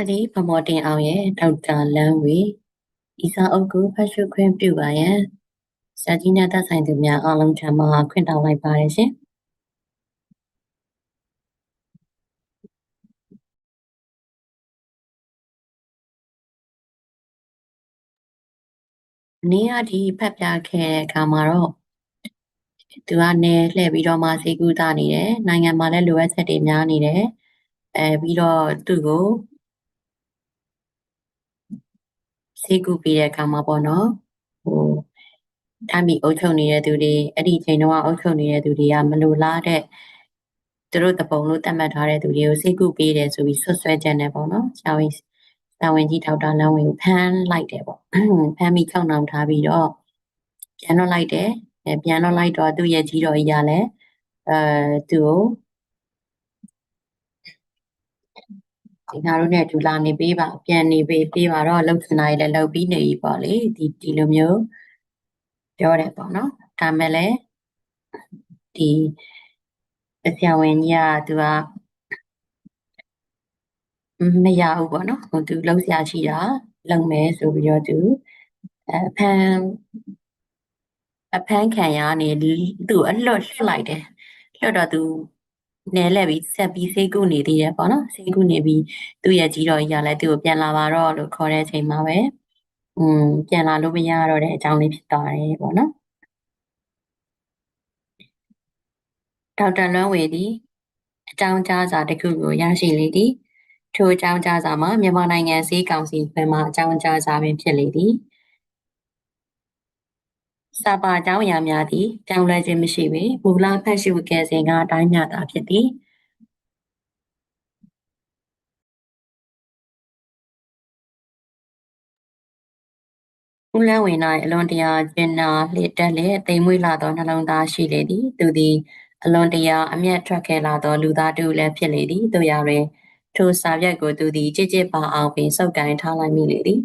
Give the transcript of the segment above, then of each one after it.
အဒီဗမော်တင်အောင်ရဲ့ဒေါက်တာလန်းဝေဤစာအုပ်ကိုဖတ်ရှုခွင့်ပြုပါရန်စာကြီးနဲ့သက်ဆိုင်သူများအားလုံးထံမှခွင့်တောင်းလိုက်ပါတယ်ရှင်နေ့အဒီဖတ်ပြခဲ့တဲ့အခါမှာတော့သူကနေလှည့်ပြီးတော့မှစေကူတာနေတယ်နိုင်ငံမှာလည်းလိုအပ်ချက်တွေများနေတယ်အဲပြီးတော့သူ့ကို စေကူပြီးတဲ့အခါမှာပေါ့နော်ဟိုတမ်းပြီးအုပ်ချုပ်နေတဲ့သူတွေအဲ့ဒီချိန်တော့အုပ်ချုပ်နေတဲ့သူတွေကမလိုလားတဲ့သူတို့တပုံလို့တတ်မှတ်ထားတဲ့သူတွေကိုစေကူပေးတယ်ဆိုပြီးဆွဆွဲချက်နဲ့ပေါ့နော်ဆရာဝန်ဆရာဝန်ကြီးထောက်တာလမ်းဝင်ကိုဖမ်းလိုက်တယ်ပေါ့ဖမ်းပြီးကြောက်နှောင်ထားပြီးတော့ပြန်တော့လိုက်တယ်အဲပြန်တော့လိုက်တော့သူ့ရဲ့ကြီးတော်ကြီးကလည်းအဲသူ့ကို ဒီငါတို့နဲ့ဒူလာနေပေးပါပြန်နေပေးပေးပါတော့လှုပ်ချင်တာကြီးလည်းလှုပ်ပြီးနေပြီပေါ့လေဒီဒီလိုမျိုးပြောတယ်ပေါ့နော်ဒါမဲ့လည်းဒီဆရာဝန်ကြီးကသူကမရဘူးပေါ့နော်ဟိုသူလှုပ်ရှားရှိတာလုံမယ်ဆိုပြီးတော့သူအဖန်အဖန်ခံရနေသူ့အလွတ်လွတ်လိုက်တယ်လွတ်တော့သူ နဲလဲပြီးဆက်ပြီးစိတ်ကူးနေသေးတယ်ပေါ့နော်စိတ်ကူးနေပြီးသူ့ရဲ့ကြီးတော်ကြီးကလည်းသူ့ကိုပြန်လာပါတော့လို့ခေါ်တဲ့အချိန်မှာပဲอืมပြန်လာလို့မရတော့တဲ့အကြောင်းလေးဖြစ်သွားတယ်ပေါ့နော်ဒေါက်တာလွမ်းဝေသည်အကြောင်းကြားစာတစ်ခုကိုရရှိလေသည်ထိုအကြောင်းကြားစာမှာမြန်မာနိုင်ငံစည်းကောင်စီဘက်မှအကြောင်းကြားစာပင်ဖြစ်လေသည် စာပါအကြောင်းအရာများသည်ကြောင်းလဲခြင်းမရှိပေမူလဖတ်ရှုခဲ့စဉ်ကအတိုင်းများသာဖြစ်သည်ဦးလန်းဝင်၌အလွန်တရာကျင်နာလျက်တက်လျက်တိမ်မွေ့လာသောနှလုံးသားရှိလေသည်သူသည်အလွန်တရာအမျက်ထွက်ခဲ့လာသောလူသားတူလည်းဖြစ်လေသည်တို့ရတွင်ထိုစာရွက်ကိုသူသည်ကြစ်ကြစ်ပါအောင်ပင်စုပ်ကိုင်ထားလိုက်မိလေသည်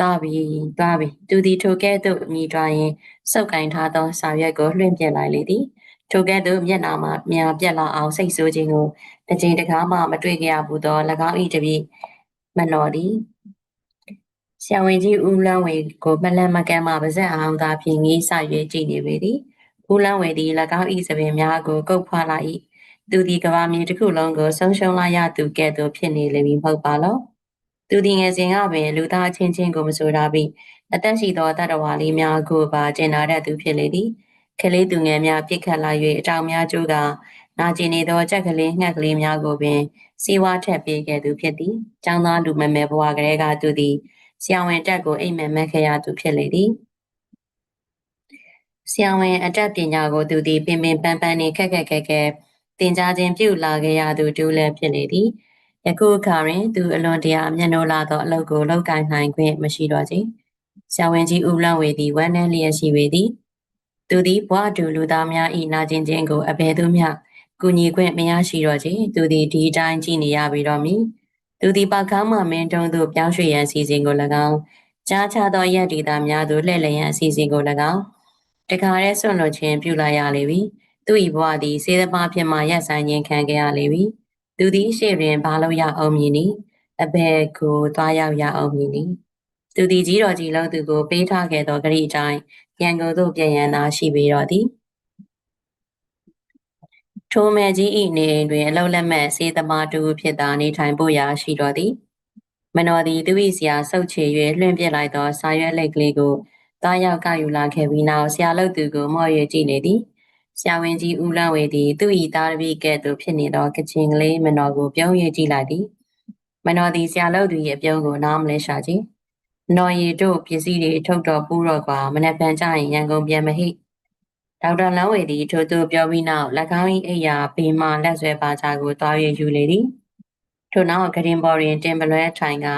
တာပြီတာပြီသူသည်ထိုကဲ့သို့မြည်တွားရင်စုပ်ကိုင်ထားသောစာရွက်ကိုလွှင့်ပြလိုက်လေသည်ထိုကဲ့သို့မျက်နာမှမြာပြက်လာအောင်စိတ်ဆိုးခြင်းကိုတစ်ချိန်တကားမှမတွေ့ကြရဘူးသော၎င်း၏တပည့်မနော်သည်ဆရာဝန်ကြီးဦးလန်းဝေကိုမလန်မကန်မှပါဇက်အောင်သာဖြင့်ငေးဆ၍ကြည်နေပေသည်ဦးလန်းဝေသည်၎င်း၏သပင်များကိုကုတ်ဖွာလာ၏သူသည်ကဘာမြေတစ်ခုလုံးကိုဆုံးရှုံးလာရသူကဲ့သို့ဖြစ်နေလိမ့်မည်မဟုတ်ပါလော သူသည်ငယ်စဉ်ကပင်လူသားချင်းချင်းကိုမဆိုတာပြီးအသက်ရှိသောတတ္တဝါလေးများကိုပါကျင်နာတတ်သူဖြစ်လေသည်ကလေးသူငယ်များပြစ်ခတ်လာ၍အတောင်များကျိုးကနာကျင်နေသောကြက်ကလေးငှက်ကလေးများကိုပင်စီဝါထက်ပေးခဲ့သူဖြစ်သည်။ចောင်းသားလူမမဲဘဝကလေးကသူသည်ဆရာဝန်တက်ကိုအိမ်မက်မက်ခဲ့ရသူဖြစ်လေသည်ဆရာဝန်အတက်ပညာကိုသူသည်ပင်ပင်ပန်းပန်းနှင့်ခက်ခက်ခက်ခက်သင်ကြားခြင်းပြုလာခဲ့ရသူတူလည်းဖြစ်လေသည် ယခုအခါတွင်သူအလွန်တရာမျက်နှိုးလာသောအလုပ်ကိုလုပ်ကိုင်နိုင်ခွင့်မရှိတော့ချေဆရာဝန်ကြီးဦးလဝေသည်ဝမ်းနည်းလျက်ရှိပေသည်သူသည်ဘွားတူလူသားများ၏နာကျင်ခြင်းကိုအဘယ်သူမျှကူညီခွင့်မရရှိတော့ချေသူသည်ဒီအတိုင်းကြည့်နေရပြီတော့မည်သူသည်ပါခါမှမင်းတုံးသို့ပြောင်းရွှေ့ရန်စီစဉ်ကို၎င်းကြားချသောရက်ဒေတာများသို့လှည့်လည်ရန်အစီအစဉ်ကို၎င်းတခါရဲဆွန့်လွတ်ခြင်းပြုလိုက်ရလေပြီသူ၏ဘဝသည်စေသမားဖြစ်မှရက်ဆိုင်ခြင်းခံခဲ့ရလေပြီ သူသည်ရှေ့တွင်ဘာလို့ရအောင်မည်နည်းအဘယ်ကိုသွားရောက်ရအောင်မည်နည်းသူသည်ကြီးတော်ကြီးလုံးသူကိုပေးထားခဲ့သောဂရိအတိုင်းရန်ကုန်သို့ပြန်ရန်သာရှိပေတော့သည်ထိုမဲကြီးဤနေအိမ်တွင်အလုံးလက်မဲ့စေသမားတူဖြစ်သာနေထိုင်ဖို့ရာရှိတော်သည်မနောသည်သူ၏ဆရာဆုတ်ချေ၍လွှင့်ပြလိုက်သောစာရွက်လက်ကလေးကိုတားရောက်ကယူလာခဲ့ပြီးနောက်ဆရာလုပ်သူကိုမော့ရကြည့်နေသည် ဆရာဝန်ကြီးဦးလန်းဝေသည်သူ၏သားတပည့်ကဲ့သို့ဖြစ်နေသောကချင်ကလေးမနောကိုပြုံးရကြည့်လိုက်သည်မနောသည်ဆရာလုပ်သူ၏အပြုံးကိုနားမလဲရှာကြည့်နော်ရီတို့ပစ္စည်းတွေထုတ်တော်ပူတော့ကွာမနေ့ပန်ကြရင်ရန်ကုန်ပြန်မဟိဒေါက်တာလန်းဝေသည်ထိုသူပြောပြီးနောက်၎င်း၏အိယာဘေးမှလက်ဆွဲပါချကိုတွားရယူလေသည်ထို့နောက်ကရင်ပေါ်တွင်တင်ပလွဲထိုင်က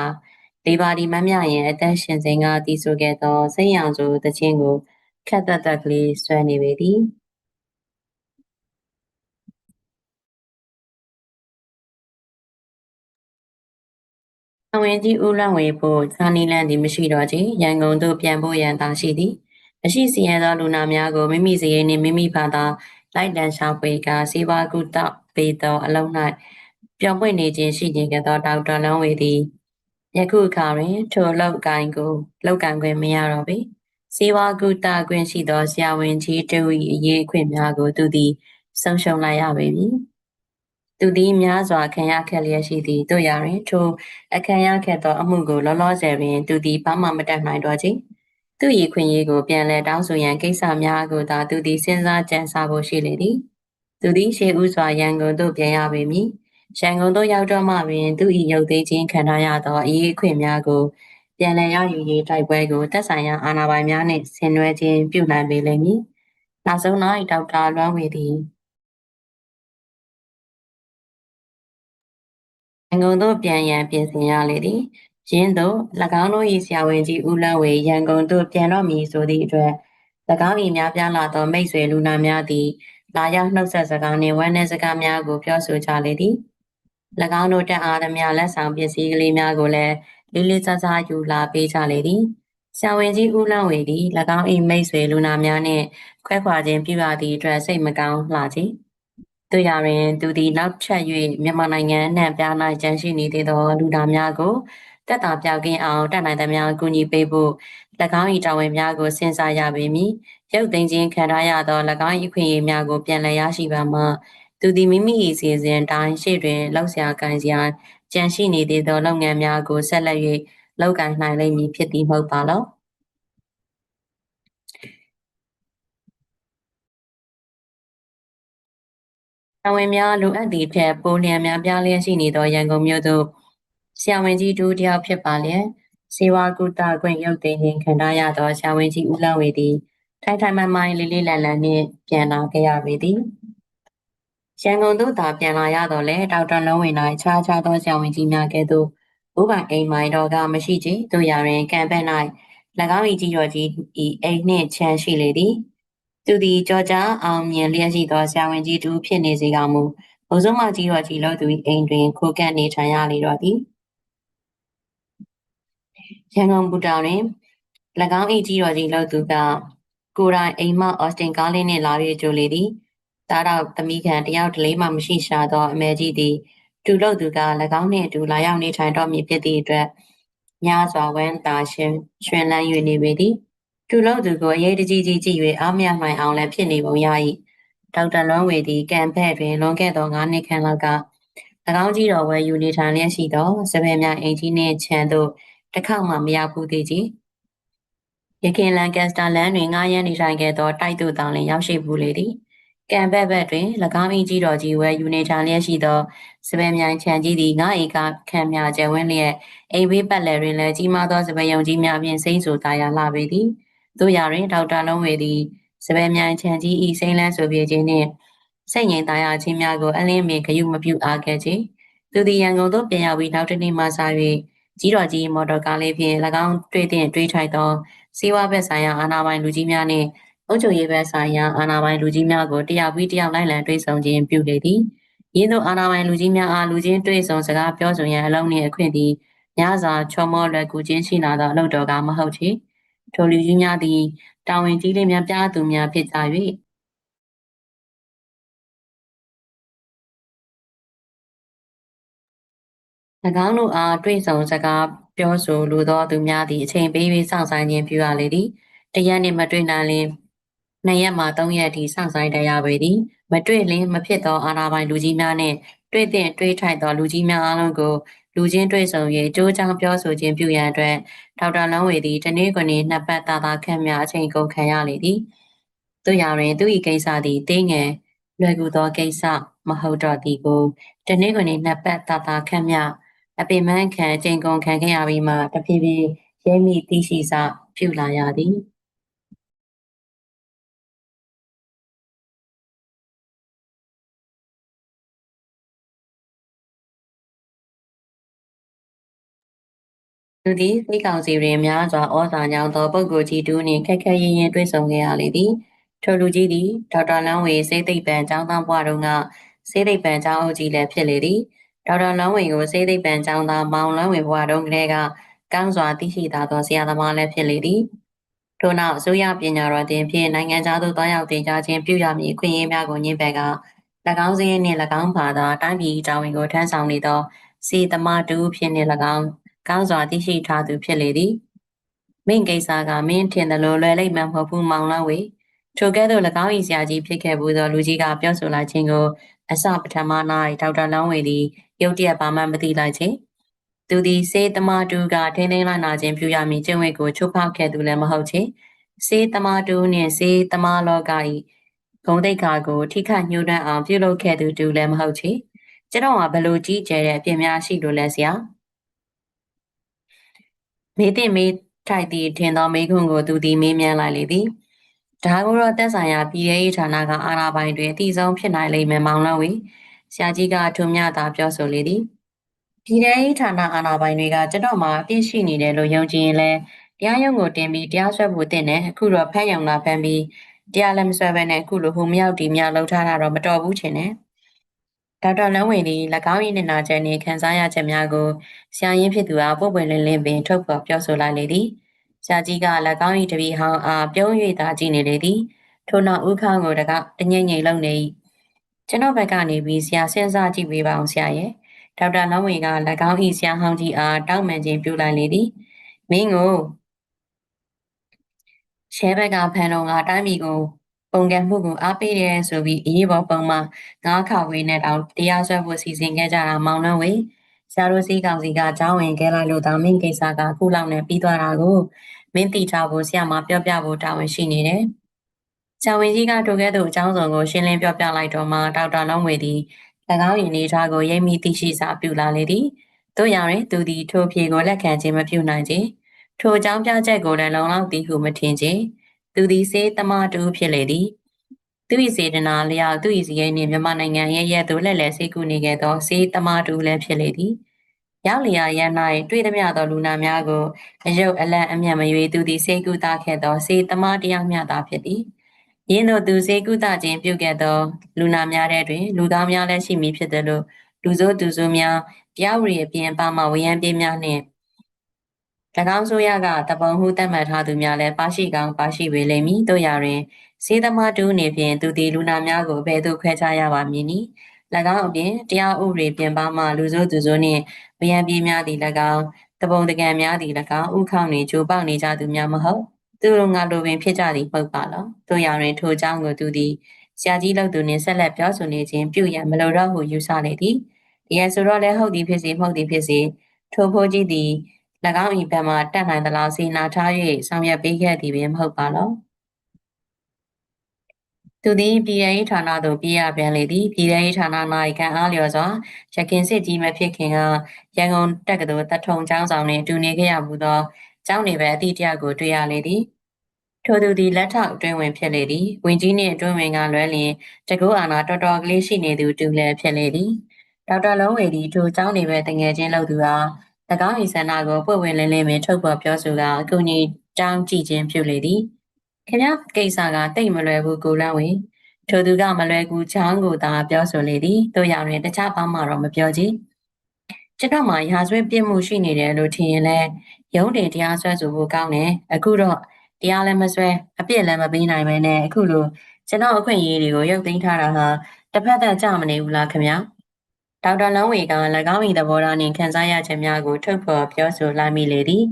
လေပါဒီမမြရင်အသက်ရှင်စဉ်ကတည်ဆိုခဲ့သောစိတ်ရောင်ဆိုသခြင်းကိုခက်သက်သက်ကလေးဆွဲနေပေသည် အဝင်ကြီးဦးလွန်ဝေဖို့ဇာနီလန်သည်မရှိတော့ချေရန်ကုန်သို့ပြန်ဖို့ရန်သာရှိသည်မရှိစီရသောလူနာများကိုမိမိစရိနှင့်မိမိဘာသာလိုက်တန်ရှာဖွေကစေဝါကုတပေးသောအလုံး၌ပျော်ပွင့်နေခြင်းရှိနေခဲ့သောဒေါက်တာလွန်ဝေသည်ယခုအခါတွင်ထိုလောက်ကိုင်းကိုလောက်ကန်ခွင့်မရတော့ပေစေဝါကုတခွင့်ရှိသောဆရာဝန်ကြီးတူ၏အရေးအခွင့်များကိုသူသည်ဆုံးရှုံးလိုက်ရပေပြီ သူသည်များစွာခံရခဲ့လျက်ရှိသည်တို့ရတွင်ထိုအခမ်းရခဲ့သောအမှုကိုလောလောဆယ်တွင်သူသည်ဘာမှမတတ်နိုင်တော့ချေသူ၏ခွင့်ရေးကိုပြန်လည်တောင်းဆိုရန်ကိစ္စများကိုသာသူသည်စဉ်းစားကြံစားဖို့ရှိလေသည်သူသည်ရှေးဥစွာရန်ကုန်သို့ပြန်ရပေမည်ရန်ကုန်သို့ရောက်တော့မှပင်သူ၏ရုပ်သိမ်းခြင်းခံထားရသောအရေးအခွင့်များကိုပြန်လည်ရယူရေးတိုက်ပွဲကိုတက်ဆိုင်ရာအာဏာပိုင်များနှင့်ဆင်နွှဲခြင်းပြုနိုင်ပေလိမ့်မည်နောက်ဆုံး၌ဒေါက်တာလွမ်းဝေသည် ရန်ကုန်သို့ပြန်ရန်ပြင်ဆင်ရလေသည်ရင်းသို့၎င်းတို့၏ဆရာဝန်ကြီးဦးလန်းဝေရန်ကုန်သို့ပြန်တော့မည်ဆိုသည့်အတွက်၎င်း၏များပြားလာသောမိတ်ဆွေလူနာများသည်လာရောက်နှုတ်ဆက်စကားနှင့်ဝမ်းနည်းစကားများကိုပြောဆိုကြလေသည်၎င်းတို့တက်အားသမျှလက်ဆောင်ပစ္စည်းကလေးများကိုလည်းလေးလေးစားစားယူလာပေးကြလေသည်ဆရာဝန်ကြီးဦးလန်းဝေသည်၎င်း၏မိတ်ဆွေလူနာများနှင့်ခွဲခွာခြင်းပြုရသည့်အတွက်စိတ်မကောင်းလှသည် တို့ရရင်သူသည်နောက်ချက်၍မြန်မာနိုင်ငံနှံ့ပြား၌ကျန်းရှိနေသေးသောလူသားများကိုတက်တာပြောက်ကင်းအောင်တတ်နိုင်သမျှကူညီပေးဖို့၎င်း၏တာဝန်များကိုစဉ်းစားရပေမည်ရုပ်သိမ်းခြင်းခံထားရသော၎င်း၏ခွင့်ရများကိုပြန်လည်ရရှိပါမှသူသည်မိမိ၏စီစဉ်တိုင်းရှေ့တွင်လောက်ဆရာကိုင်စရာကြံရှိနေသေးသောလုပ်ငန်းများကိုဆက်လက်၍လုပ်ကိုင်နိုင်လိမ့်မည်ဖြစ်သည်မဟုတ်ပါလော။ အဝင်များလိုအပ်သည့်ထက်ပိုလျံများပြားလျက်ရှိနေသောရန်ကုန်မြို့သို့ဆရာဝန်ကြီးတူတယောက်ဖြစ်ပါလျက်စေဝါကုတခွင့်ရုပ်သိမ်းခြင်းခံထားရသောဆရာဝန်ကြီးဦးလောင်ဝေသည်ထိုင်ထိုင်မှန်မှန်လေးလေးလန်လန်နှင့်ပြန်လာခဲ့ရပေသည်ရန်ကုန်သို့သာပြန်လာရတော့လေဒေါက်တာလုံးဝင်၌ခြားခြားသောဆရာဝန်ကြီးများကဲ့သို့ဘိုးပိုင်အိမ်မိုင်တော်ကမရှိချေတို့ရရင်ကံပက်၌၎င်း၏ကြီးတော်ကြီး၏အိမ်နှင့်ချမ်းရှိလေသည် သူသည်ကြောကြားအောင်မြင်လျက်ရှိသောဆရာဝန်ကြီးတူဖြစ်နေစေကမူဘုံစုံမကြီးတော်ကြီးလို့သူ၏အိမ်တွင်ခိုကန့်နေထိုင်ရလေတော့သည်ရန်ကုန်ဘူတာတွင်၎င်း၏ကြီးတော်ကြီးလို့သူကကိုယ်တိုင်အိမ်မအော်စတင်ကားလေးနှင့်လာ၍ကြိုလေသည်တားတော့သမီးခံတယောက်တလေးမှမရှိရှာသောအမေကြီးသည်တူလို့သူက၎င်းနှင့်အတူလာရောက်နေထိုင်တော့မည်ဖြစ်သည့်အတွက်ညစွာဝမ်းသာရှင်ရွှင်လန်း၍နေပေသည် သူလို့သူကိုအရေးတကြီးကြီးကြည့်၍အားမရနိုင်အောင်လည်းဖြစ်နေပုံရ၏ဒေါက်တာလွန်ဝေသည်ကံဖက်တွင်လွန်ခဲ့သော9နှစ်ခန့်လောက်က၎င်းကြီးတော်ဝယ်ယူနေထိုင်လျက်ရှိသောစပယ်များအင်ကြီးနှင့်ခြံသို့တစ်ခေါက်မှမရောက်ဘူးသေးကြီးရခင်လန်ကက်စတာလန်တွင်ငားရမ်းနေထိုင်ခဲ့သောတိုက်သူတောင်လင်ရောက်ရှိဘူးလေသည်ကံဘက်ဘက်တွင်၎င်း၏ကြီးတော်ကြီးဝဲယူနေထိုင်လျက်ရှိသောစပယ်မြိုင်ခြံကြီးသည်ငါဧကခံမြကျဝင်းလျက်အိမ်ဘေးပတ်လည်တွင်လည်းကြီးမားသောစပယ်ယုံကြီးများဖြင့်စိမ့်ဆိုတာရလှပေသည် တို့ရာတွင်ဒေါက်တာလုံးဝေသည်စပယ်မြိုင်ခြံကြီး၏စိမ့်လန်းဆိုပြေခြင်းနှင့်စိတ်ငြိမ်သားရခြင်းများကိုအလင်းမင်ဂယုမပြုအားခဲ့ခြင်းသူသည်ရန်ကုန်သို့ပြန်ရောက်ပြီးနောက်တစ်နေ့မှစ၍ကြီးတော်ကြီးမော်တော်ကားလေးဖြင့်၎င်းတွေ့တဲ့တွေးထိုက်သောစီးပွားဘက်ဆိုင်ရာအာဏာပိုင်လူကြီးများနှင့်အုပ်ချုပ်ရေးဘက်ဆိုင်ရာအာဏာပိုင်လူကြီးများကိုတရားပြီးတရားလိုက်လံတွေ့ဆုံခြင်းပြုလေသည်။ယင်းသို့အာဏာပိုင်လူကြီးများအားလူချင်းတွေ့ဆုံစကားပြောဆိုရန်အလုံးနှင့်အခွင့်သည်ညစာချောမောလွယ်ကူခြင်းရှိလာသောအလုပ်တော်ကမဟုတ်ချေ။ ထိုလူကြီးများသည်တာဝန်ကြီးလေးများပြားသူများဖြစ်ကြ၍၎င်းတို့အားတွေ့ဆုံစကားပြောဆိုလိုသောသူများသည်အချိန်ပေးပြီးစောင့်ဆိုင်ခြင်းပြုရလေသည်။တရက်နှင့်မတွေ့နိုင်လျှင်နှစ်ရက်မှသုံးရက်အထိစောင့်ဆိုင်တရားပေသည်မတွေ့လင်းမဖြစ်သောအာဏာပိုင်လူကြီးများနှင့် တွေ့တဲ့တွေ့ထိုက်သောလူကြီးများအားလုံးကိုလူချင်းတွေ့ဆုံ၍ကြိုးချောင်းပြောဆိုခြင်းပြုရန်အတွက်ဒေါက်တာလန်းဝေသည်တနေ့ကိုနေ့နှစ်ပတ်သာသာခန့်များအချိန်ကုန်ခံရလေသည်သူရာတွင်သူ၏ကိစ္စသည်တင်းငယ်လွယ်ကူသောကိစ္စမဟုတ်တော့သည်ကိုတနေ့ကိုနေ့နှစ်ပတ်သာသာခန့်များအပင်မခံအချိန်ကုန်ခံခဲ့ရပြီးမှတဖြည်းဖြည်းရဲမိသိရှိစပြုလာရသည် သူသည်စိတ်ကောင်စီတွင်များစွာဩဇာညောင်းသောပုဂ္ဂိုလ်ကြီးတူနှင့်ခက်ခက်ရင်းရင်းတွေ့ဆုံခဲ့ရလေသည်ထိုလူကြီးသည်ဒေါက်တာလန်းဝေစိတ်သိပ္ပံကျောင်းသားဘွားတို့ကစိတ်သိပ္ပံကျောင်းအုပ်ကြီးလည်းဖြစ်လေသည်ဒေါက်တာလန်းဝေကိုစိတ်သိပ္ပံကျောင်းသားမောင်လန်းဝေဘွားတို့ကလေးကကောင်းစွာသိရှိသာသောဆရာသမားလည်းဖြစ်လေသည်ထို့နောက်အစိုးရပညာတော်တင်ဖြင့်နိုင်ငံသားတို့တွားရောက်တင်ကြားခြင်းပြုရမည်အခွင့်အရေးများကိုညှင်းပယ်က၎င်းစည်းနှင့်၎င်းဘာသာတိုင်းပြည်တာဝန်ကိုထမ်းဆောင်နေသောစေတမတူဖြစ်နေ၎င်း ကောင်းစွာသိရှိထားသူဖြစ်လေသည်မင်းကိစ္စကမင်းထင်တယ်လို့လွယ်လိမ့်မှမဟုတ်ဘူးမောင်လားဝေထိုကဲ့သို့၎င်း၏ဆရာကြီးဖြစ်ခဲ့ဘူးသောလူကြီးကပြောဆိုလာခြင်းကိုအစပထမ၌ဒေါက်တာလောင်းဝေသည်ရုတ်တရက်ဘာမှမသိလိုက်ချေသူသည်စေတမတူကထိန်းသိမ်းလိုက်နာခြင်းပြုရမည်ကျင့်ဝတ်ကိုချိုးဖောက်ခဲ့သူလည်းမဟုတ်ချေစေတမတူနှင့်စေတမလောက၏ဂုံတိတ်ခါကိုထိခိုက်ညှို့နှံ့အောင်ပြုလုပ်ခဲ့သူတူလည်းမဟုတ်ချေကျွန်တော်ကဘလို့ကြီးကျယ်တဲ့အပြင်များရှိလို့လဲဆရာ မေးတဲ့မေးထိုက်သည့်ထင်သောမေးခွန်းကိုသူသည်မေးမြန်းလိုက်လေသည်ဒါကိုတော့တက်ဆိုင်ရာပြည်ရေးဌာနကအာဏာပိုင်တွေအတိဆုံးဖြစ်နိုင်လိမ့်မယ်မောင်လို့ဝေဆရာကြီးကထုံမြတာပြောဆိုလေသည်ပြည်ရေးဌာနအာဏာပိုင်တွေကကျွန်တော်မှာအပြစ်ရှိနေတယ်လို့ယုံကြည်ရင်လဲတရားရုံးကိုတင်ပြီးတရားစွဲဖို့တင်တယ်အခုတော့ဖမ်းရုံလာဖမ်းပြီးတရားလည်းမစွဲဘဲနဲ့အခုလိုဟိုမြောက်ဒီမြောက်လှုပ်ထားတာတော့မတော်ဘူးချင်တယ် ဒေါက်တာလန်းဝေသည်၎င်း၏နေနာချက်နှင့်ခံစားရချက်များကိုဆရာရင်းဖြစ်သူအားပို့ပွင့်လင်းလင်းပင်ထုတ်ဖော်ပြောဆိုလိုက်လေသည်ဆရာကြီးက၎င်း၏တပည့်ဟောင်းအားပြုံး၍သာကြည့်နေလေသည်ထို့နောက်ဥခေါင်းကိုတကတငိမ့်ငိမ့်လုံနေ၏ကျွန်တော်ဘက်ကနေပြီးဆရာစဉ်းစားကြည့်ပေးပါအောင်ဆရာရဲ့ဒေါက်တာလန်းဝေက၎င်း၏ဆရာဟောင်းကြီးအားတောင်းပန်ခြင်းပြုလိုက်လေသည်မင်းကိုရှဲဘက်ကဖန်တော်ကတိုင်းပြည်ကို ပုံကံမှုကိုအားပေးတယ်ဆိုပြီးအေးဘောပုံမှာငါးခါဝေးနဲ့တောင်တရားစွဲဖို့စီစဉ်ခဲ့ကြတာမောင်နှံဝေဆရာတို့စီကောင်စီကကြောင်းဝင်ခဲ့လိုက်လို့ဒါမင်းကိစ္စကခုလောက်နဲ့ပြီးသွားတာကိုမင်းတိထားဖို့ဆရာမပြောပြဖို့တာဝန်ရှိနေတယ်ဆရာဝန်ကြီးကထိုကဲ့သို့အကြောင်းစုံကိုရှင်းလင်းပြောပြလိုက်တော့မှဒေါက်တာလုံးဝေသည်၎င်းရင်နေထားကိုရိပ်မိသိရှိစာပြုလာလေသည်တို့ရောင်ရင်သူသည်ထိုဖြေကိုလက်ခံခြင်းမပြုနိုင်ခြင်းထိုအကြောင်းပြချက်ကိုလည်းလုံလောက်သည်ဟုမထင်ခြင်း သူသည်စေတမတူဖြစ်လေသည်သူ၏စေတနာလျောက်သူ၏စည်းနှင့်မြန်မာနိုင်ငံရဲ့ရဲ့သို့လက်လက်စေကူနေခဲ့သောစေတမတူလည်းဖြစ်လေသည်ရောက်လျာရန်၌တွေ့သည်များသောလူနာများကိုအယုတ်အလန့်အမျက်မရွေသူသည်စေကူတာခဲ့သောစေတမတရားမျှသာဖြစ်သည်ယင်းတို့သူစေကုသခြင်းပြုခဲ့သောလူနာများတဲ့တွင် လူသားများလည်းရှိမည်ဖြစ်တယ်လို့လူဆိုးသူဆိုးများတရားဝရီအပြင်ပါမှဝရံပြေးများနှင့်၎ င်းဆိုရကတပုံဟုတတ်မှတ်ထားသူများလည်းပါရှိကောင်းပါရှိပေလိမ့်မည်တို့ရတွင်စေသမားတူနေဖြင့်သူသည်လူနာများကိုဘယ်သို့ခွဲခြားရပါမည်နည်း၎င်းအပြင်တရားဥပဒေပြင်ပမှလူဆိုးသူဆိုးနှင့်ဝရံပြေးများသည်၎င်းတပုံတကံများသည်၎င်းဥခေါနေကြိုပေါက်နေကြသူများမဟုတ်သူတို့ငါလိုပင်ဖြစ်ကြသည်မဟုတ်ပါလောတို့ရတွင်ထိုเจ้าကိုသူသည်ဆရာကြီးလောက်သူနှင့်ဆက်လက်ပြောဆိုနေခြင်းပြုရန်မလိုတော့ဟုယူဆလေသည်တရားဆိုတော့လည်းဟုတ်သည်ဖြစ်စေမဟုတ်သည်ဖြစ်စေထိုဖိုးကြီးသည်၎ င်း၏ဘက်မှတတ်နိုင်သလားစေနာထား၍ဆောင်ရွက်ပေးခဲ့သည်ပင်မဟုတ်ပါလောသူသည်ပြည်ရေးဌာနသို့ပြေးရပြန်လေသည်ပြည်ရေးဌာန၌ခံအားလျော်စွာရခင်စစ်ကြီးမဖြစ်ခင်ကရန်ကုန်တက္ကသိုလ်တထုံကျောင်းဆောင်တွင်အတူနေခဲ့ရမှုသောကျောင်းနေပဲအသည့်တယောက်ကိုတွေ့ရလေသည်ထိုသူသည်လက်ထောက်အတွင်းဝင်ဖြစ်လေသည်ဝင်ကြီးနှင့်အတွင်းဝင်ကလွဲလျင်တကူအာနာတော်တော်ကလေးရှိနေသူတူလည်းဖြစ်လေသည်ဒေါက်တာလုံးဝေသည်ထိုကျောင်းနေပဲတငယ်ချင်းလုပ်သူအား၎ င်း၏ဆန္ဒကိုပွင့်ဝင်လင်းလင်းပင်ထုတ်ဖော်ပြောဆိုကအကူအညီတောင်းကြည့်ခြင်းပြုလေသည်ခင်ဗျားကိစ္စကတိတ်မလွယ်ဘူးကိုလန်းဝင်ထိုသူကမလွယ်ကူချောင်းကိုသာပြောဆိုလေသည်တို့ရောင်တွင်တခြားဘာမှတော့မပြောကြည့်ကျွန်တော်မှရာဇဝတ်ပြစ်မှုရှိနေတယ်လို့ထင်ရင်လည်းရုံးတင်တရားစွဲဆိုဖို့ကောင်းတယ်အခုတော့တရားလည်းမစွဲအပြစ်လည်းမပေးနိုင်ပဲနဲ့အခုလိုကျွန်တော်အခွင့်အရေးတွေကိုရုပ်သိမ်းထားတာဟာတစ်ဖက်သက်ကြမနေဘူးလားခင်ဗျာ ဒေါက်တာလောင်းဝေက၎င်း၏သဘောထားနှင့်ခန်းစားရခြင်းများကိုထုတ်ဖော်ပြောဆိုလိုက်မိလေသည်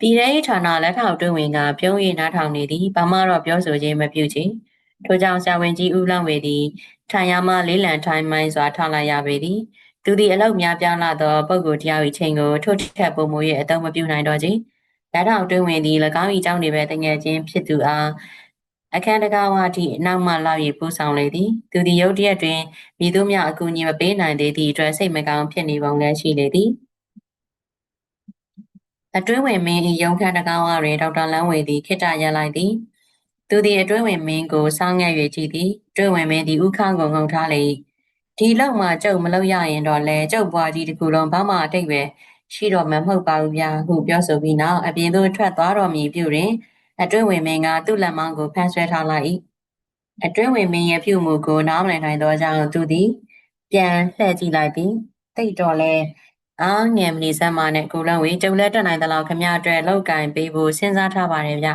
ပြည်ထောင်ဌာနလက်ထောက်တွင်ဝင်ကပြုံး၍နားထောင်နေသည်ဘာမှတော့ပြောဆိုခြင်းမပြုချေထိုကြောင့်ဆရာဝန်ကြီးဦးလောင်းဝေသည်ထိုင်ရမလေးလံထိုင်မိုင်းစွာထားလိုက်ရပေသည်သူသည်အလောက်များပြားလာသောပုံကိုတရား၏ချိန်ကိုထုတ်ထက်ပုံမူ၍အသုံးမပြုနိုင်တော့ခြင်းလက်ထောက်တွင်ဝင်သည်၎င်း၏ကြောင့်နေပဲတငယ်ချင်းဖြစ်သူအား အခန်းတကားဝါထိအနောက်မှလာ၍ပို့ဆောင်လေသည်သူသည်ရုတ်တရက်တွင်မိသူများအကူအညီမပေးနိုင်သေးသည့်အတွက်စိတ်မကောင်းဖြစ်နေပုံလည်းရှိလေသည်အတွင်းဝင်မင်း၏ရုံခန်းတကားဝါတွင်ဒေါက်တာလန်းဝေသည်ခိတ္တရလိုက်သည်သူသည်အတွင်းဝင်မင်းကိုစောင်းငဲ့၍ကြည့်သည်အတွင်းဝင်မင်းသည်ဥခန်းကိုငုံထားလေဒီလောက်မှကျုပ်မလုပ်ရရင်တော့လဲကျုပ်ဘွားကြီးတခုလုံးဘာမှအတိတ်ပဲရှိတော့မှမဟုတ်ပါဘူးဗျာဟုပြောဆိုပြီးနောက်အပြင်သို့ထွက်သွားတော်မူပြုတွင် အတွင်းဝင်မင်းကသူ့လက်မောင်းကိုဖမ်းဆွဲထားလိုက်၏အတွင်းဝင်မင်းရဲ့ပြုမှုကိုနားမလည်နိုင်သောကြောင့်သူသည်ပြန်လှည့်ကြည့်လိုက်သည်တိတ်တော်လဲအားငယ်မနေစမ်းမနဲ့ကိုလန်းဝေကျုံလက်တက်နိုင်သလောက်ခမရအတွက်လောက်ကင်ပေးဖို့စဉ်းစားထားပါတယ်ဗျ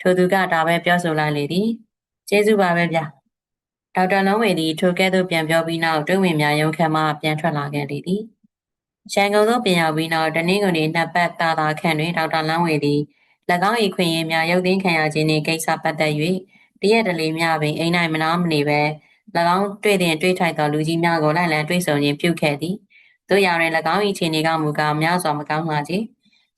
ထိုသူကဒါပဲပြောဆိုလိုက်လေသည်ကျေးဇူးပါပဲဗျဒေါက်တာလုံးဝေသည်ထိုကဲ့သို့ပြန်ပြောပြီးနောက်တွင်းဝင်များရုံခမ်းမှပြန်ထွက်လာခဲ့လေသည်ရန်ကုန်သို့ပြန်ရောက်ပြီးနောက်တနင်္ဂနွေနှစ်ပတ်တာတာခန့်တွင်ဒေါက်တာလန်းဝေသည်၎ င်း၏ခွင့်ရများရုပ်သိမ်းခံရခြင်းနှင့်ကိစ္စပတ်သက်၍တရက်တလေမျှပင်အိမ်၌မနာမနေပဲ၎င်းတွေ့တဲ့တွေ့ထိုက်သောလူကြီးများကိုလိုက်လံတွေ့ဆုံခြင်းပြုခဲ့သည်တို့ရာတွင်၎င်း၏ခြေနေကမူကားများစွာမကောင်းလာခြင်း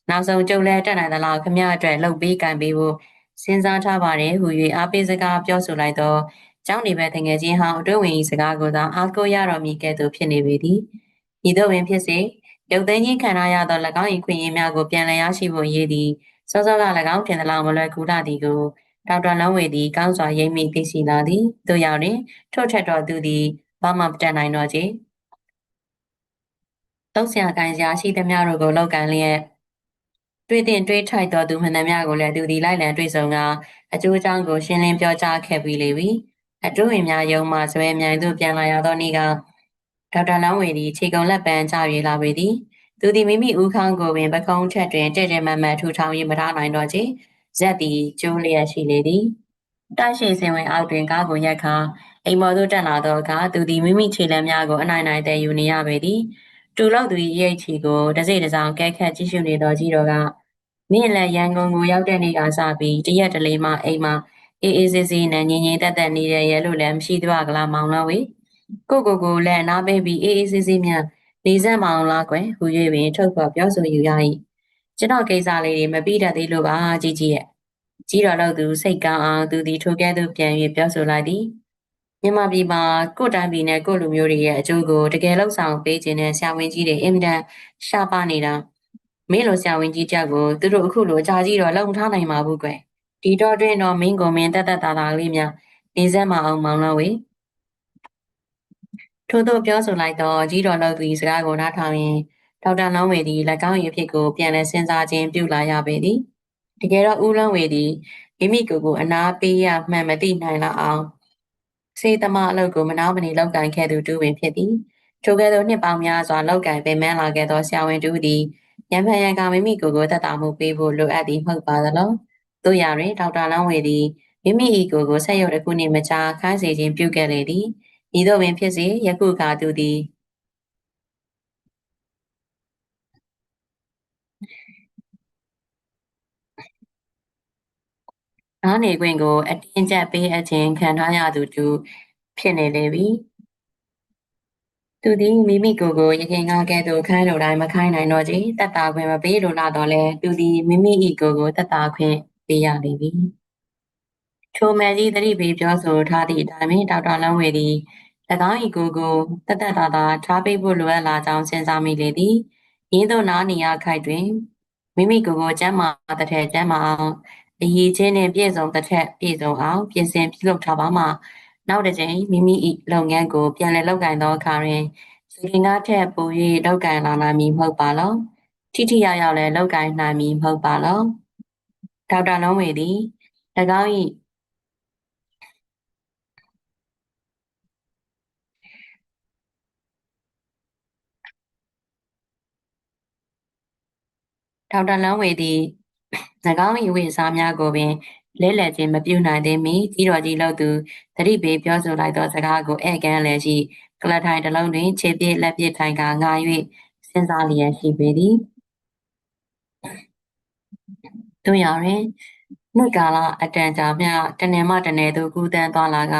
နောက်ဆုံးကျုပ်လည်းတက်နိုင်သလောက်ခမရအတွက်လှုပ်ပေးကံပေးဖို့စဉ်းစားထားပါတယ်ဟု၍အားပေးစကားပြောဆိုလိုက်သောကျောင်းနေပဲတငယ်ချင်းဟောင်းအတွင်းဝင်၏စကားကိုသာအားကိုးရတော်မူကဲ့သို့ဖြစ်နေပေသည်ဤသို့ပင်ဖြစ်စေရုပ်သိမ်းခြင်းခံရသော၎င်း၏ခွင့်ရများကိုပြန်လည်ရရှိဖို့ရည်သည် စောစောက၎င်းထင်သလောက်မလွယ်ကူလာသည်ကိုဒေါက်တာလောင်းဝေသည်ကောင်းစွာရိပ်မိသိရှိလာသည်တို့ရောက်တွင်ထို့ထက်တော့သူသည်ဘာမှမတတ်နိုင်တော့ချေတုံးဆရာကိုင်စရာရှိသမျှတို့ကိုလောက်ကန်လျက်တွေ့တင်တွေ့ထိုက်တော်သူမှန်သမျှကိုလည်းသူသည်လိုက်လံတွေ့ဆုံကအကျိုးအကြောင်းကိုရှင်းလင်းပြောကြားခဲ့ပြီးလေပြီအတွင်းဝင်များယုံမှဆွဲမြိုင်သို့ပြန်လာရသောနေ့ကဒေါက်တာလောင်းဝေသည်ခြေကုံလက်ပန်းချ၍လာပေသည် သူသည်မိမိဦးခေါင်းကိုပင်ပကုံးထက်တွင်တဲ့တဲ့မမထူထောင်၍မထားနိုင်တော့ချေဇက်သည်ကျိုးလျက်ရှိလေသည်တိုက်ရှိစင်ဝင်အောက်တွင်ကားကိုရက်ခါအိမ်မော်သို့တက်လာသောအခါသူသည်မိမိခြေလက်များကိုအနိုင်နိုင်တဲ့ယူနေရပေသည်တူလောက်သူ၏ရိတ်ချီကိုတစိတစောင်ကဲခတ်ကြည့်ရှုနေသောကြီးတော်ကမင်းလည်းရန်ကုန်ကိုရောက်တဲ့နေ့ကစပြီးတရက်တလေမှအိမ်မှာအေးအေးဆေးဆေးနဲ့ငြိမ်ငြိမ်သက်သက်နေတဲ့ရဲလို့လည်းမရှိသွားကြလားမောင်လားဝေကိုကိုကိုလည်းနားပေးပြီးအေးအေးဆေးဆေးမြန် နေစက်မအောင်လားကွယ်ဟူ၍ပင်ထုတ်ဖော်ပြောဆိုယူရ၏ကျွန်တော်ကိစ္စလေးတွေမပြီးတတ်သေးလို့ပါကြီးကြီးရဲ့ကြီးတော်တော့သူစိတ်ကောင်းအောင်သူသည်ထိုကဲ့သို့ပြန်၍ပြောဆိုလိုက်သည်မြန်မာပြည်မှာကိုယ်တိုင်းပြည်နဲ့ကိုယ်လူမျိုးတွေရဲ့အကျိုးကိုတကယ်လောက်ဆောင်ပေးခြင်းနဲ့ဆရာဝန်ကြီးတွေအင်မတန်ရှားပါနေတာမင်းလိုဆရာဝန်ကြီးတယောက်ကိုသူတို့အခုလိုအကြာကြီးတော့လုံထားနိုင်မှာဘူးကွယ်ဒီတော့တွင်တော့မင်းကိုမင်းတက်တက်တာတာလေးများနေစက်မအောင်မောင်လို့ဝေ ထို့သောပြောဆိုလိုက်သောကြီးတော်လောက်သည်စကားကိုနားထောင်ရင်ဒေါက်တာလောင်းဝေသည်၎င်း၏အဖြစ်ကိုပြန်လည်စဉ်းစားခြင်းပြုလာရပေသည်တကယ်တော့ဦးလောင်းဝေသည်မိမိကိုယ်ကိုအနာပေးရမှန်မသိနိုင်လောက်အောင်စေတမအလုပ်ကိုမနာမနေလောက်ကင်ခဲ့သူတူပင်ဖြစ်သည်ထိုကဲ့သို့နှစ်ပေါင်းများစွာလောက်ကင်ပင်မလာခဲ့သောဆရာဝန်တူသည်ရံဖန်ရံကမိမိကိုယ်ကိုသက်သာမှုပေးဖို့လိုအပ်သည်မဟုတ်ပါသလားတို့ရတွင်ဒေါက်တာလောင်းဝေသည်မိမိ၏ကိုယ်ကိုဆက်ရုပ်တစ်ခုနှင့်မကြာခိုင်းစေခြင်းပြုခဲ့လေသည် ဤသို့ပင်ဖြစ်စေယခုကသူသည်နားနေခွင့်ကို အတင်းကျပ်ပေးအပ်ခြင်းခံထားရသူတူဖြစ်နေလေပြီသူသည်မိမိကိုယ်ကိုရခင်ကကဲ့သို့ခိုင်းလိုတိုင်းမခိုင်းနိုင်တော့ချေတက်တာခွင့်မပေးလိုလာတော့လဲသူသည်မိမိ၏ကိုယ်ကိုတက်တာခွင့်ပေးရလေပြီ ထိုမယ်ကြီးသတိပေးပြောဆိုထားသည့်အတိုင်းပင်ဒေါက်တာလန်းဝေသည်၎င်း၏ကိုယ်ကိုတသက်တာသာထားပေးဖို့လိုအပ်လာကြောင်းစဉ်းစားမိလေသည်ရင်းသောနားနေရခိုက်တွင်မိမိကိုယ်ကိုကျမ်းမာတဲ့ထက်ကျမ်းမာအောင်အရေးချင်းနှင့်ပြည့်စုံတဲ့ထက်ပြည့်စုံအောင်ပြင်ဆင်ပြုလုပ်ထားပါမှနောက်တစ်ချိန်မိမိ၏လုပ်ငန်းကိုပြန်လည်လုပ်ကိုင်သောအခါတွင်စကင်ကားထက်ပို၍လုပ်ကိုင်လာနိုင်မည်မဟုတ်ပါလောထိထိရောက်ရောက်လည်းလုပ်ကိုင်နိုင်မည်မဟုတ်ပါလောဒေါက်တာလုံးဝေသည်၎င်း၏ ဒေါက်တာလန်းဝေသည်၎င်း၏ဝိစားများကိုပင်လဲလှယ်ခြင်းမပြုနိုင်သေးမီကြီးတော်ကြီးလောက်သူသတိပေးပြောဆိုလိုက်သောစကားကိုဧကန်လည်းရှိကလထိုင်တစ်လုံးတွင်ခြေပြည့်လက်ပြည့်ထိုင်ကငါ၍စဉ်းစားလျက်ရှိပေသည်တို့ရတွင်နှစ်ကာလအတန်ကြာမြတနေမှတနေသို့ကူးတန်းသွားလာက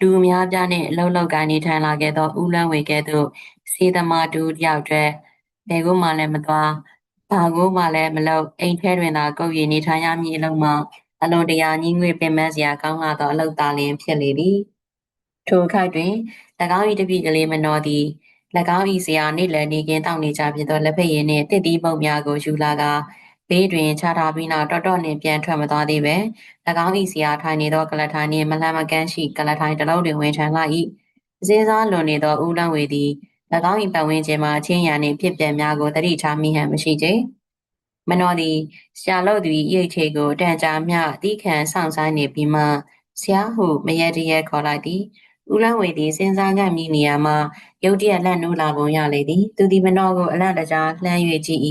လူအများပြားနှင့်အလုံးလောက်ကိုင်းနေထိုင်လာခဲ့သောဦးလန်းဝေကဲ့သို့စေသမားတူတယောက်တည်းဘယ်ကိုမှလည်းမသွား ဘာကိုမှလည်းမလုပ်အိမ်ထဲတွင်သာကုပ်ရည်နေထိုင်ရမည်အလုံးမှာအလွန်တရာညင်းငွေပင်ပန်းစရာကောင်းလာသောအလုပ်သားလင်ဖြစ်လေသည်ထိုခိုက်တွင်၎င်း၏တပည့်ကလေးမနောသည်၎င်း၏ဆရာနေလည်နေကင်းတောင်းနေကြဖြစ်သောလက်ဖက်ရည်နှင့်တစ်တီးပုံများကိုယူလာကဘေးတွင်ချထားပြီးနောက်တော်တော်နှင့်ပြန်ထွက်မသွားသေးပဲ၎င်း၏ဆရာထိုင်နေသောကလထိုင်နှင့်မလှမ်းမကန်းရှိကလထိုင်တစ်လုံးတွင်ဝင်ထန်လာ၏အစင်းစားလွန်နေသောဦးလန်းဝေသည်၎ င်း၏ပတ်ဝန်းကျင်မှာချင်းရနှင့်ဖြစ်ပျက်များကိုတတိထားမိဟန်မရှိချေမနောသည်ဆရာလို့သူ၏ရိတ်ချေကိုတန်ကြာမျှအသီးခံဆောင်ဆိုင်နေပြီးမှဆရာဟုမရတရခေါ်လိုက်သည်ဦးလန်းဝေသည်စဉ်းစားခံမိနေရာမှာရုတ်တရက်လက်နိုးလာပုံရလေသည်သူသည်မနောကိုအလန့်တကြားလှမ်း၍ကြည့်၏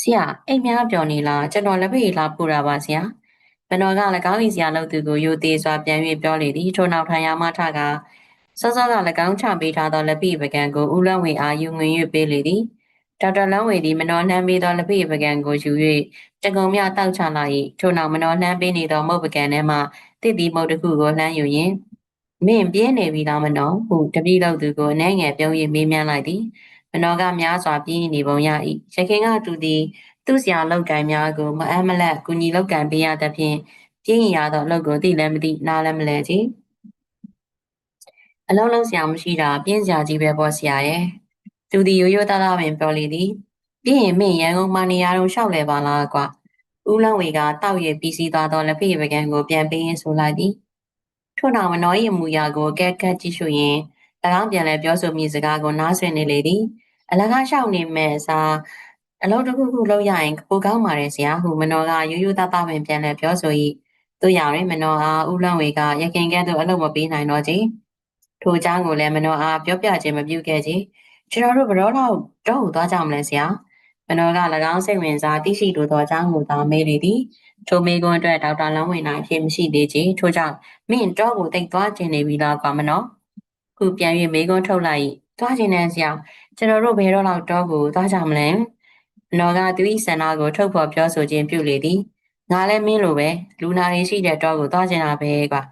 ဆရာအိမ်များပြော်နေလားကျွန်တော်လက်ဖေးလာပို့တာပါဆရာဘနောက၎င်း၏ဆရာလုပ်သူကိုယိုသေးစွာပြန်၍ပြောလေသည်ထိုနောက်ထိုင်ရာမှထက စောစောက၎င်းချပေးထားသောလက်ပိပကံကိုဦးလန်းဝေအားယူငွေ၍ပေးလေသည်ဒေါက်တာလန်းဝေသည်မနောနှမ်းပေးသောလက်ပိပကံကိုယူ၍တကုံမြတောက်ချလာ၏ထိုနောက်မနောနှမ်းပေးနေသောမုတ်ပကံထဲမှတစ်သည်မုတ်တစ်ခုကိုလှမ်းယူရင်မင်းပြင်းနေပြီလားမနောဟုတပည့်တော်သူကိုအနေငယ်ပြုံး၍မေးမြန်းလိုက်သည်မနောကများစွာပြင်းနေပုံရ၏ရခင်ကသူသည်သူ့ဆရာလောက်ကံများကိုမအမ်းမလက်ကူညီလောက်ကံပေးရသဖြင့်ပြင်းရသောအလုပ်ကိုသိလည်းမသိနားလည်းမလဲကြည် အလုံးလုံးဆရာမရှိတာပြင်းစရာကြီးပဲပေါ့ဆရာရဲ့သူဒီရိုးရိုးသားသားပင်ပြောလေသည်ပြီးရင်မင်းရန်ကုန်မနေရာတော့ရှောက်လဲပါလားကွာဦးလန်းဝေကတောက်ရည်ပြီးစီးသွားသောလက်ဖေးပကံကိုပြန်ပေးရင်းဆိုလိုက်သည်ထို့နောက်မနော၏မူရာကိုကဲကက်ကြည့်ရှုရင်း၎င်းပြန်လဲပြောဆိုမိစကားကိုနားဆွနေလေသည်အလကားလျှောက်နေမဲ့စားအလုပ်တစ်ခုခုလုပ်ရရင်ပိုကောင်းပါတယ်ဆရာဟုမနောကရိုးရိုးသားသားပင်ပြန်လဲပြောဆို၏တို့ရရင်မနောအားဦးလန်းဝေကရခင်ကဲ့သို့အလုပ်မပေးနိုင်တော့ချေ ထိုအကြောင်းကိုလည်းမနောအားပြောပြခြင်းမပြုခဲ့ချေကျွန်တော်တို့ဘယ်တော့တော့တော့ဟူသွားကြမလဲဆရာမနောက၎င်းစိတ်ဝင်စားသိရှိလိုသောအကြောင်းကိုသာမေးလေသည်ထိုမေကွန်းအတွက်ဒေါက်တာလန်းဝင်နိုင်အဖြစ်မရှိသေးချေထို့ကြောင့်မင်းတော့ကိုတိတ်သွားခြင်းနေပြီလားကွာမနောခုပြန်၍မေကွန်းထုတ်လိုက်သွားခြင်းနဲ့ဆရာကျွန်တော်တို့ဘယ်တော့တော့တော့ကိုသွားကြမလဲနော်ကသူ၏ဆန္ဒကိုထုတ်ဖော်ပြောဆိုခြင်းပြုလေသည်ငါလည်းမင်းလိုပဲလူနာတွေရှိတဲ့တော့ကိုသွားကျင်တာပဲကွာ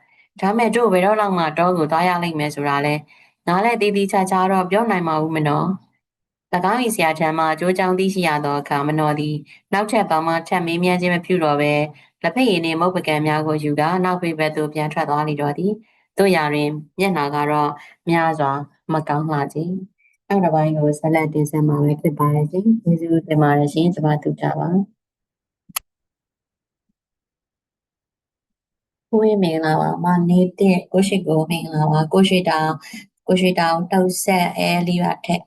ဒါမဲ့တို့ဘယ်တော့လောက်မှတော့ကိုသွားရလိမ့်မယ်ဆိုတာလဲငါလည်းတည်တည်ချာချာတော့ပြောနိုင်မှာဘူးမနော်၎င်း၏ဆရာထံမှအကျိုးကြောင့်သိရှိရသောအခါမနော်သည်နောက်ထပ်ဘာမှထပ်မေးမြန်းခြင်းမပြုတော့ပဲလက်ဖက်ရည်နှင့်မုတ်ပကံများကိုယူကာနောက်ဖေးဘက်သို့ပြန်ထွက်သွားလိတော့သည်တို့ရတွင်မျက်နှာကတော့များစွာမကောင်းလှခြင်းနောက်တစ်ပိုင်းကိုဆက်လက်တင်ဆက်မှာပဲဖြစ်ပါတယ်ရှင်ကျေးဇူးတင်ပါတယ်ရှင်ကျွန်မတူကြပါ ကိုယ်မင်္ဂလာပါမနေတဲ့ကိုရှိကိုမင်္ဂလာပါကိုရှိတောင်ကိုရှိတောင်တောက်ဆက်အဲလေးပါထက်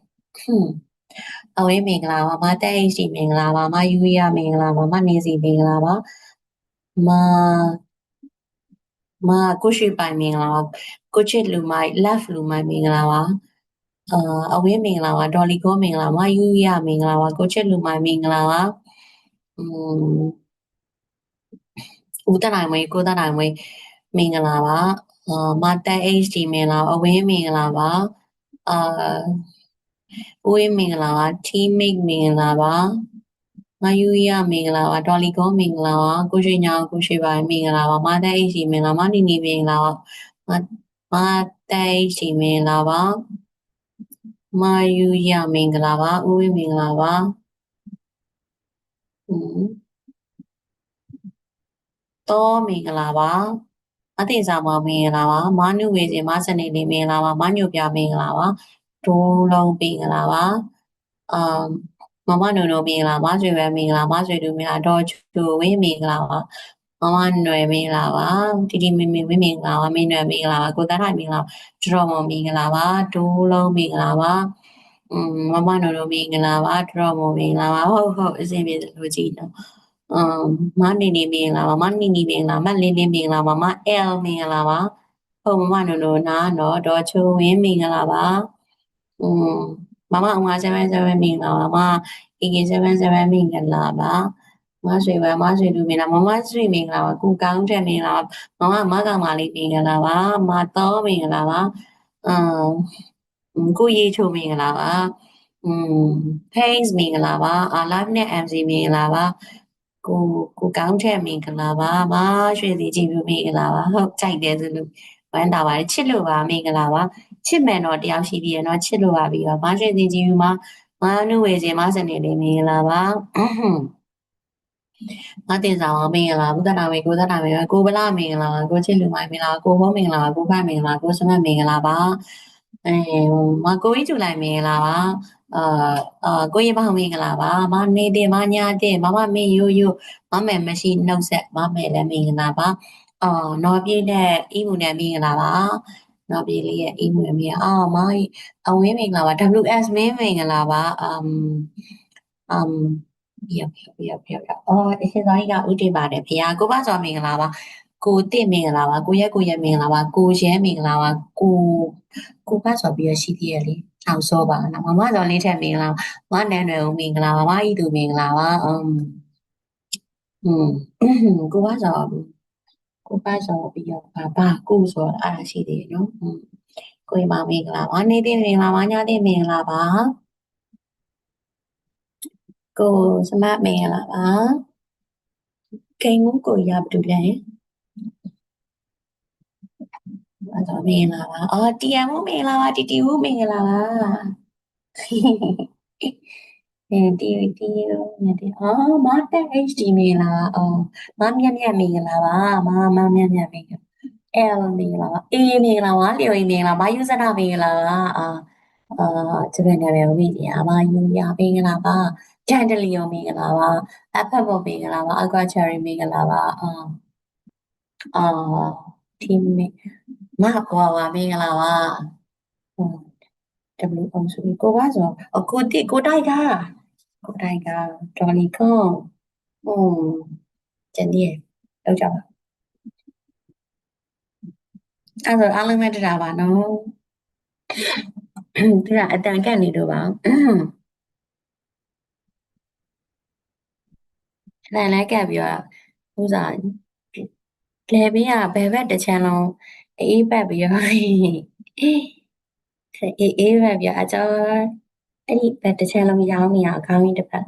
အဝေးမင်္ဂလာပါမတဲ့ရှိမင်္ဂလာပါမယူရမင်္ဂလာပါမနေစီမင်္ဂလာပါမမကိုရှိပိုင်မင်္ဂလာပါကိုချစ်လူမိုက် love လူမိုက်မင်္ဂလာပါအာအဝေးမင်္ဂလာပါဒေါ်လီကိုမင်္ဂလာပါမယူရမင်္ဂလာပါကိုချစ်လူမိုက်မင်္ဂလာပါอืม ဦးတနိုင်မွေးကိုတနိုင်မွေးမင်္ဂလာပါအာမတန် HD မင်္ဂလာအဝင်းမင်္ဂလာပါအာဦးဝင်းမင်္ဂလာပါ teammate မင်္ဂလာပါမယူရမင်္ဂလာပါဒေါ်လီကောမင်္ဂလာပါကိုရွှေညောင်ကိုရွှေပိုင်မင်္ဂလာပါမတန် HD မင်္ဂလာမနီနီမင်္ဂလာပါမမတန် HD မင်္ဂလာပါမယူရမင်္ဂလာပါဦးဝင်းမင်္ဂလာပါอืม တော့မင်္ဂလာပါအသိစာမမင်္ဂလာပါမနုဝေစင်မစနေလေးမင်္ဂလာပါမညိုပြမင်္ဂလာပါဒိုးလုံးမင်္ဂလာပါအမ်မမနုံနုံမင်္ဂလာမဆွေပဲမင်္ဂလာမဆွေတူမင်္ဂလာဒေါ်ချူဝင်းမင်္ဂလာပါမမနွယ်မင်္ဂလာပါတီတီမင်မင်ဝင်းမင်္ဂလာပါမင်းနွယ်မင်္ဂလာပါကိုတရမင်္ဂလာဒရောမမင်္ဂလာပါဒိုးလုံးမင်္ဂလာပါอืมမမနုံနုံမင်္ဂလာပါဒရောမမင်္ဂလာပါဟုတ်ဟုတ်အစဉ်ပြေလို့ကြည့်တော့ အမ်မနေနေမင်္ဂလာပါမနီနီမင်္ဂလာမလင်းလင်းမင်္ဂလာပါမအယ်မင်္ဂလာပါဟုတ်မမနို့နို့နာနော်ဒေါ်ချိုဝင်းမင်္ဂလာပါอืมမမအငါ77မင်္ဂလာပါမအေကေ77မင်္ဂလာပါမဆွေပါမဆွေလူမင်္ဂလာမမဆွေမင်္ဂလာပါကိုကောင်းတဲ့မင်္ဂလာမမမကောင်မလေးမင်္ဂလာပါမတော်မင်္ဂလာပါအမ်ကိုရေချိုမင်္ဂလာပါอืม Thanks မင်္ဂလာပါ Alive နဲ့ MC မင်္ဂလာပါ ကိုကိုကောင်းတဲ့မင်္ဂလာပါမရွှေစီကြည့်ပြီးမင်္ဂလာပါဟုတ်ကြိုက်တယ်ဆိုလို့ဝမ်းသာပါတယ်ချစ်လို့ပါမင်္ဂလာပါချစ်မယ်တော့တယောက်ရှိသေးတယ်နော်ချစ်လို့ပါပြီးတော့မရွှေစီကြည့်ပြီးမှမနုဝေခြင်းမစနေလေးမင်္ဂလာပါမတင်ဆောင်မင်္ဂလာဘုဒ္ဓနာမေကိုသနာမေကိုဗလာမင်္ဂလာကိုချစ်လူမိုင်းမင်္ဂလာကိုဘုံမင်္ဂလာကိုဖတ်မင်္ဂလာကိုစမတ်မင်္ဂလာပါအဲမကိုကြီးကျူလိုက်မင်္ဂလာပါ အာအာကိုရင်ပေါင်းမင်္ဂလာပါမနေတဲ့မညာတဲ့မမမင်းရိုးရိုးမမယ်မရှိနှုတ်ဆက်မမယ်လည်းမင်္ဂလာပါအော်နော်ပြည့်တဲ့ဤမှုနဲ့မင်္ဂလာပါနော်ပြည့်လေးရဲ့ဤမှုနဲ့မင်္ဂလာအော်မအဝင်းမင်္ဂလာပါ WS မင်းမင်္ဂလာပါအမ်အမ်ပြပြပြပြပြအော်အရှင်သာကြီးကဥတည်ပါတယ်ဖေဟာကိုပါစွာမင်္ဂလာပါကိုတင့်မင်္ဂလာပါကိုရက်ကိုရက်မင်္ဂလာပါကိုရဲမင်္ဂလာပါကိုကိုပါစွာပြီးရရှိသေးရလေ အောင်စောပါနော်မမဇော်လေးထက်မင်္ဂလာမနန်ရွယ်ဦးမင်္ဂလာပါမအီသူမင်္ဂလာပါအမ်อืมကိုပါဇော်ကိုပါဇော်ပြီးတော့ဘာဘာကိုဆိုတော့အားရှိသေးတယ်နော်ကိုမမင်္ဂလာပါနေတဲ့မင်္ဂလာပါညတဲ့မင်္ဂလာပါကိုစမမင်္ဂလာပါကိန်းကိုရပါတူလဲ ဘာသာမင်္ဂလာပါအော်တီယံမှုမင်္ဂလာပါတီတီမှုမင်္ဂလာပါအဲဒီဒီရောနေတယ်အော်မတက် HD မင်္ဂလာပါအော်မမြတ်မြတ်မင်္ဂလာပါမမမြတ်မြတ်မင်္ဂလာအဲလိုမင်္ဂလာပါအေးမင်္ဂလာပါလျော်မင်္ဂလာပါယူဇနာမင်္ဂလာပါအာအာဂျပန်နာမည်ဝိညာပါယူယာမင်္ဂလာပါဂျန်ဒလီယောမင်္ဂလာပါအဖတ်ဖို့မင်္ဂလာပါအကွာချယ်ရီမင်္ဂလာပါအာအာဒီမင်္ဂလာ မကွာဝါမင်္ဂလာပါဟွန်း W အောင်ဆိုပြီးကိုပါဆိုအကိုတိကိုတိုက်ကကိုတိုက်ကဒေါ်လီကွန်ဟွန်းကျန်သေးလောက်ကြပါအဲ့တော့အားလုံးပဲတရားပါနော်သူကအတန်ကန့်နေတော့ပါအဲ့လည်းကပ်ပြီးတော့ဥစားလေဘေးကဘယ်ဘက်တစ်ချမ်းလုံး အေးပတ်ပြီးတော့အေးအေးပဲပြအကျော်အဲ့ဒီဘက်တစ်ချမ်းလုံးရောင်းနေရအကောင်းကြီးတစ်ဖက်